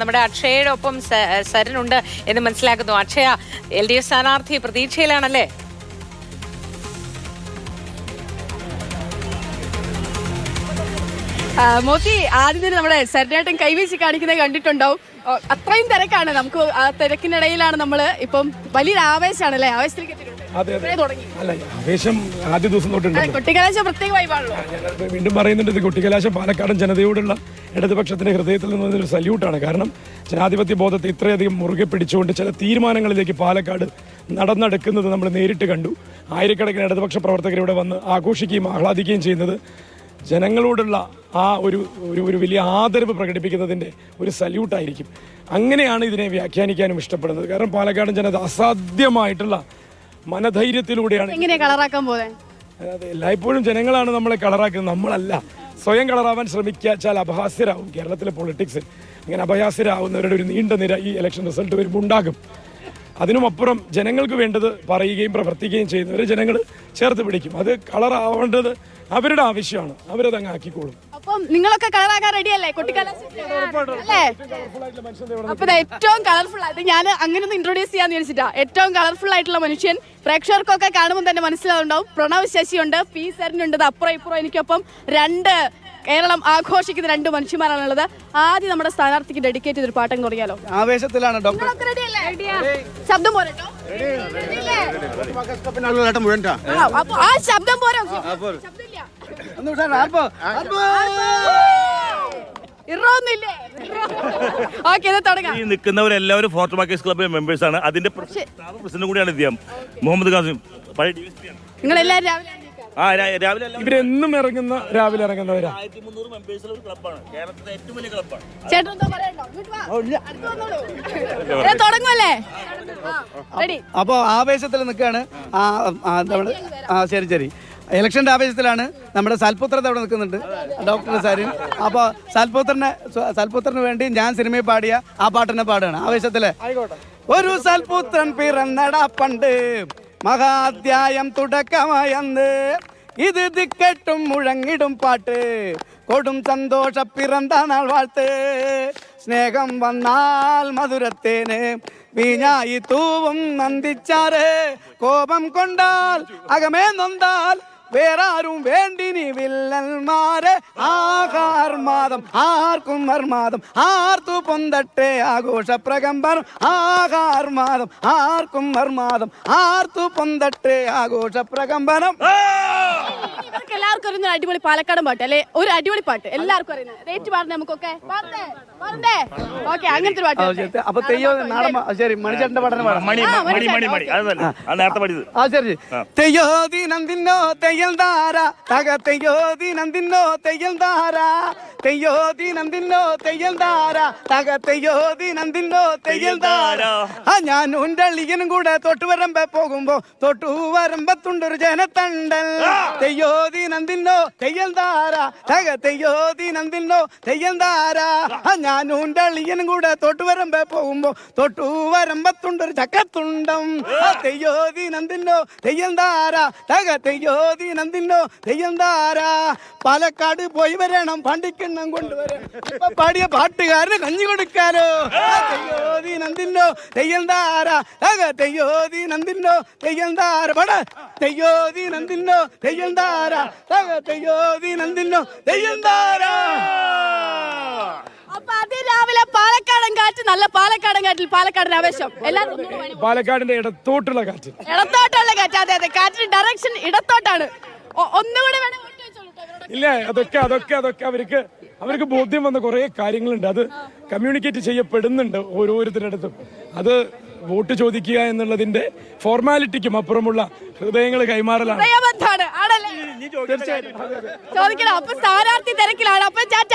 നമ്മുടെ അക്ഷയയുടെ ഒപ്പം സരനുണ്ട് എന്ന് മനസ്സിലാക്കുന്നു. അക്ഷയ എൽ ഡി എഫ് സ്ഥാനാർത്ഥി പ്രതീക്ഷയിലാണല്ലേ? മോത്തി ആദ്യം തന്നെ നമ്മുടെ സരനേട്ടൻ കൈവീശി കാണിക്കുന്നത് കണ്ടിട്ടുണ്ടാവും അത്രയും തിരക്കാണ്. നമുക്ക് ആ തിരക്കിനിടയിലാണ് നമ്മൾ ഇപ്പം വലിയൊരു ആവേശമാണ് അല്ലേ ആവേശത്തിലേക്ക് എത്തിയിട്ടുണ്ട്. അതെ അതെ. തുടങ്ങി. അല്ല ആവേശം ആദ്യ ദിവസം തൊട്ടുണ്ട് പ്രത്യേക വൈബാണല്ലോ. വീണ്ടും പറയുന്നുണ്ട് ഇത് കുട്ടികലാശം പാലക്കാടൻ ജനതയോടുള്ള ഇടതുപക്ഷത്തിന്റെ ഹൃദയത്തിൽ നിന്ന് ഒരു സല്യൂട്ടാണ്. കാരണം ജനാധിപത്യ ബോധത്തെ ഇത്രയധികം മുറുകെ പിടിച്ചുകൊണ്ട് ചില തീരുമാനങ്ങളിലേക്ക് പാലക്കാട് നടന്നെടുക്കുന്നത് നമ്മൾ നേരിട്ട് കണ്ടു. ആയിരക്കണക്കിന് ഇടതുപക്ഷ പ്രവർത്തകർ ഇവിടെ വന്ന് ആഘോഷിക്കുകയും ആഹ്ലാദിക്കുകയും ചെയ്യുന്നത് ജനങ്ങളോടുള്ള ആ ഒരു ഒരു ഒരു വലിയ ആദരവ് പ്രകടിപ്പിക്കുന്നതിന്റെ ഒരു സല്യൂട്ടായിരിക്കും. അങ്ങനെയാണ് ഇതിനെ വ്യാഖ്യാനിക്കാനും ഇഷ്ടപ്പെടുന്നത്. കാരണം പാലക്കാട് ജനത അസാധ്യമായിട്ടുള്ള മനധൈര്യത്തിലൂടെയാണ് കളറാക്കാൻ പോകുന്നത് അതെ എല്ലായ്പ്പോഴും ജനങ്ങളാണ് നമ്മളെ കളറാക്കുന്നത്. നമ്മളല്ല. സ്വയം കളറാവാൻ ശ്രമിക്കാച്ചാൽ അപഹാസ്യരാകും കേരളത്തിലെ പൊളിറ്റിക്സിൽ ഇങ്ങനെ അപഹാസ്യരാകുന്നവരുടെ ഒരു നീണ്ട നിര ഈ ഇലക്ഷൻ റിസൾട്ട് വരുമ്പോൾ ഉണ്ടാകും. അതിനുമപ്പുറം ജനങ്ങൾക്ക് വേണ്ടത് പറയുകയും പ്രവർത്തിക്കുകയും ചെയ്യുന്നവരെ ജനങ്ങൾ ചേർത്ത് പിടിക്കും. അത് കളറാവേണ്ടത് അവരുടെ ആവശ്യമാണ്. അവരത് അങ്ങ് ആക്കിക്കോളും. അപ്പം നിങ്ങളൊക്കെ കളറാക്കാൻ റെഡി അല്ലേ അപ്പൊ ഏറ്റവും കളർഫുൾ ആയിട്ട് ഞാൻ അങ്ങനെ ഒന്ന് ഇൻട്രൊഡ്യൂസ് ചെയ്യാന്ന് വിചാരിച്ചിട്ടാ ഏറ്റവും കളർഫുൾ ആയിട്ടുള്ള മനുഷ്യൻ പ്രേക്ഷകർക്കൊക്കെ കാണുമ്പോൾ തന്നെ മനസ്സിലാവുണ്ടാവും പ്രണവ് ശശിയുണ്ട് പി സരനുണ്ട് അപ്പുറം ഇപ്പുറം എനിക്കൊപ്പം രണ്ട് കേരളം ആഘോഷിക്കുന്ന രണ്ട് മനുഷ്യന്മാരാണുള്ളത് ആദ്യം നമ്മുടെ സ്ഥാനാർത്ഥിക്ക് ഡെഡിക്കേറ്റ് ചെയ്തൊരു പാട്ടം തുടങ്ങിയാലോ ആവേശത്തിലാണ് ഡോക്ടർ? ശബ്ദം പോരട്ടോ അപ്പൊ ആ ശബ്ദം പോരോ ശബ്ദമില്ല ഇറൊന്നുമില്ലേ ഓക്കെ ഇത് തുടങ്ങാം. ഈ നിൽക്കുന്നവരെല്ലാവരും ഫോർട്ട് മാർക്കേഴ്സ് ക്ലബിലെ മെമ്പേഴ്സ് ആണ്. അതിന്റെ പ്രസിഡന്റ് കൂടിയാണ് ഇദ്ദേഹം മുഹമ്മദ് ഖാസിം പഴയ നിങ്ങൾ എല്ലാവരും രാവിലെ. ആ രാവിലെ ഇവരെന്നും ഇറങ്ങുന്ന രാവിലെ ഇറങ്ങുന്നവരാ. ആയിരത്തി മുന്നൂറ് മെമ്പേഴ്സുള്ള ഒരു ക്ലബ്ബാണ് കേരളത്തിലെ ഏറ്റവും വലിയ ക്ലബ്ബാണ് ചേട്ടൻ എന്തോ പറയണ്ടോ ഇങ്ങോട്ട് വാ. അടുത്ത് വന്നോളൂ. ഏ, തുടങ്ങുമല്ലേ റെഡി അപ്പോൾ ആവേശത്തിൽ നിൽക്കുകയാണ്. ആ ആ, നമ്മുടെ ആ ശരി ശരി. ഇലക്ഷന്റെ ആവേശത്തിലാണ് നമ്മുടെ സൽപുത്രൻ അവിടെ നിൽക്കുന്നുണ്ട് ഡോക്ടർ സാരിൻ. അപ്പോൾ സൽപുത്രനെ സൽപുത്രന് വേണ്ടി ഞാൻ സിനിമയിൽ പാടിയ ആ പാട്ടിനെ പാടുകയാണ്. ആവേശത്തിൽ. ഒരു സൽപുത്രൻ പിറന്നട പണ്ട് മഹാധ്യായം തുടക്കമായന്ന്. ഇത് ദിക്കട്ടും മുഴങ്ങിടും പാട്ട്. കൊടും സന്തോഷ പിറന്ത നാൾ വാഴ്ത്ത്. സ്നേഹം വന്നാൽ മധുരത്തേന് വീഞ്ഞായി തൂവും നന്ദിച്ചാറ്. കോപം കൊണ്ടാൽ അകമേ നൊന്താൽ വേറാരും വേണ്ടിനി വില്ലന്മാരെ ആകാർമാദം ആർക്കും മർമാദം ആർത്തു പൊന്തട്ടെ ആഘോഷ പ്രകമ്പനം. ആകാർമാദം ആർക്കും മർമാദം ആർത്തു പൊന്തട്ടെ ആഘോഷ പ്രകമ്പനം. ഇവർക്ക് എല്ലാവർക്കും അറിയുന്ന ഒരു അടിപൊളി പാലക്കാടൻ പാട്ട് അല്ലെ? ഒരു അടിപൊളി പാട്ട്. എല്ലാവർക്കും അറിയുന്നത് റേറ്റ് പാടുന്ന നമുക്കൊക്കെ. ഓക്കെ അങ്ങനത്തെ ഒരു പാട്ട് അപ്പൊ തെയ്യോ നാളെ ശരി മണിച്ചേട്ടന്റെ പഠനം പാടാം. മണി ആ, ശരി. തെയ്യോ ദിനന്തിന്നോ തെയ്യൽ ധാര. തക തെയ്യോ ദിനന്തിന്നോ തെയ്യൽ ധാര. തെയ്യോ ദിനന്തിന്നോ തെയ്യൽ ധാര. തക തെയ്യോ ദിനന്തിന്നോ തെയ്യൽ ധാര. ആ ഞാൻ ഉണ്ടളിയനും കൂടെ തൊട്ടുവരമ്പ പോകുമ്പോ തൊട്ടുവരമ്പത്തുണ്ടൊരു ജനത്തണ്ടൽ തെയ്യോ ദിനന്തിന്നോ തെയ്യോ ദിനന്തിന്നോ തെയ്യൽ ധാര ആ ഞാൻ ഉന്റെ അളിയനും കൂടെ തൊട്ടുവരമ്പ പോകുമ്പോ തൊട്ടുവരമ്പത്തുണ്ടൊരു ചക്കത്തുണ്ടം. തെയ്യോ ദിനന്തിന്നോ തെയ്യം താര തക തെയ്യോ ദിനന്തിന്നോ തെയ്യം താര പാലക്കാട് പോയി വരണം പണ്ടിക്കെണ്ണം കൊണ്ടുവരണം പാടിയ പാട്ടുകാരന് കഞ്ഞി കൊടുക്കാലോ. ആ തെയ്യന്താര തെയ്യോതി തെയ്യം തെയ്യന്താര തക തെയ്യോ ദിനന്തിന്നോ തെയ്യം താര പട. തെയ്യോ ദിനന്തിന്നോ തെയ്യം തെയ്യോതി തക തെയ്യന്താര ദിനന്തിന്നോ തെയ്യം താര അപ്പൊ അതിരാവിലെ പാലക്കാടൻ കാറ്റ് നല്ല പാലക്കാടൻ കാറ്റിൽ പാലക്കാടൻ ആവേശം. എല്ലാവരും പാലക്കാടിന്റെ ഇടത്തോട്ടുള്ള കാറ്റ്. ഇടത്തോട്ടുള്ള കാറ്റ്. അതെ അതെ കാറ്റിന്റെ ഡയറക്ഷൻ ഇടത്തോട്ടാണ്. ഒന്നുകൂടെ വേണം ഇല്ല അതൊക്കെ അതൊക്കെ അതൊക്കെ അവർക്ക് അവർക്ക് ബോധ്യം വന്ന കുറേ കാര്യങ്ങളുണ്ട്. അത് കമ്മ്യൂണിക്കേറ്റ് ചെയ്യപ്പെടുന്നുണ്ട് ഓരോരുത്തരുടെ അടുത്തും. അത് വോട്ട് ചോദിക്കുക എന്നുള്ളതിന്റെ ഫോർമാലിറ്റിക്കും അപ്പുറമുള്ള ഹൃദയങ്ങൾ കൈമാറലാണ്. തീർച്ചയായിട്ടും. ആണല്ലേ ചോദിക്കണം. അപ്പൊ സ്ഥാനാർത്ഥി തിരക്കിലാണ്. അപ്പൊ ചാറ്റ